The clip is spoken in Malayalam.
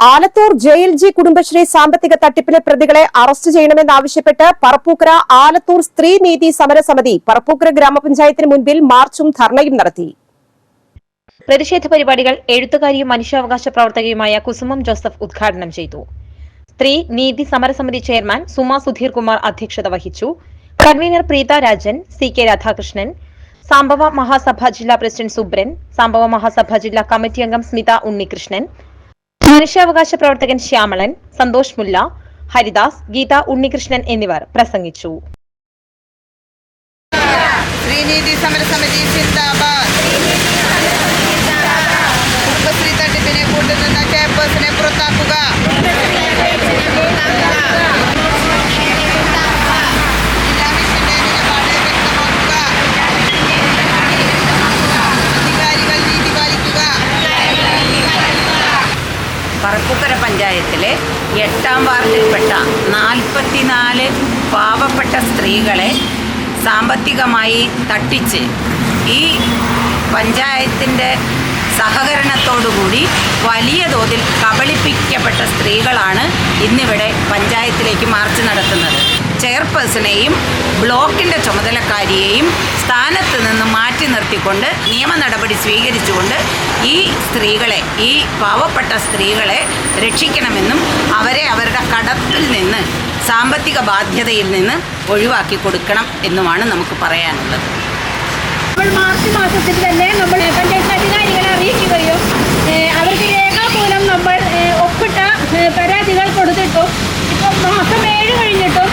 Alathur J L G Kudumbashree സാമ്പത്തിക തട്ടിപ്പിലെ പ്രതികളെ അറസ്റ്റ് ചെയ്യണമെന്നാവശ്യപ്പെട്ട് പറപ്പൂക്കര ആലത്തൂർ സ്ത്രീ നീതി സമരസമിതി പറപ്പൂക്കര ഗ്രാമപഞ്ചായത്തിന് മുൻപിൽ മാർച്ചും ധർണയും നടത്തി. പ്രതിഷേധ പരിപാടികൾ എഴുത്തുകാരിയും മനുഷ്യാവകാശ പ്രവർത്തകയുമായ കുസുമം ജോസഫ് ഉദ്ഘാടനം ചെയ്തു. സ്ത്രീ നീതി സമരസമിതി ചെയർമാൻ സുമ സുധീർ കുമാർ അധ്യക്ഷത വഹിച്ചു. Convener Preetha Rajan C K Radhakrishnan Sambava Mahasabha ജില്ലാ പ്രസിഡന്റ് സുബ്രൻ സംഭവ മഹാസഭ ജില്ലാ കമ്മിറ്റി അംഗം സ്മിത ഉണ്ണികൃഷ്ണൻ മനുഷ്യാവകാശ പ്രവർത്തകൻ ശ്യാമളൻ സന്തോഷ് മുല്ല ഹരിദാസ് ഗീത ഉണ്ണികൃഷ്ണൻ എന്നിവർ പ്രസംഗിച്ചു. ശ്രീനീതി സമരസമിതി സിന്ദാബാദ് കുടുംബശ്രീ തട്ടിപ്പിനെ കൂട്ടുനിന്ന ചെയർപേഴ്സണെ പുറത്താക്കുക. പറപ്പുക്കര പഞ്ചായത്തിലെ എട്ടാം വാർഡിൽപ്പെട്ട നാൽപ്പത്തിനാല് പാവപ്പെട്ട സ്ത്രീകളെ സാമ്പത്തികമായി തട്ടിച്ച് ഈ പഞ്ചായത്തിന്റെ സഹകരണത്തോടുകൂടി വലിയ തോതിൽ കബളിപ്പിക്കപ്പെട്ട സ്ത്രീകളാണ് ഇന്നിവിടെ പഞ്ചായത്തിലേക്ക് മാർച്ച് നടത്തുന്നത്. ചെയർപേഴ്സണെയും ബ്ലോക്കിന്റെ ചുമതലക്കാരിയെയും സ്ഥാനത്ത് നിന്ന് മാറ്റി നിർത്തിക്കൊണ്ട് നിയമ നടപടി സ്വീകരിച്ചുകൊണ്ട് ഈ സ്ത്രീകളെ ഈ പാവപ്പെട്ട സ്ത്രീകളെ രക്ഷിക്കണമെന്നും അവരെ അവരുടെ കടത്തിൽ നിന്ന് സാമ്പത്തിക ബാധ്യതയിൽ നിന്ന് ഒഴിവാക്കി കൊടുക്കണം എന്നുമാണ് നമുക്ക് പറയാനുള്ളത്. മാർച്ച് മാസത്തിൽ തന്നെ നമ്മൾ പഞ്ചായത്ത് അധികാരികളെ അറിയിക്കുകയും അവർക്ക് രേഖാമൂലം നമ്മൾ ഒപ്പിട്ട പരാതികൾ കൊടുത്തിട്ടും ഇപ്പം മാസം ഏഴ് കഴിഞ്ഞിട്ടും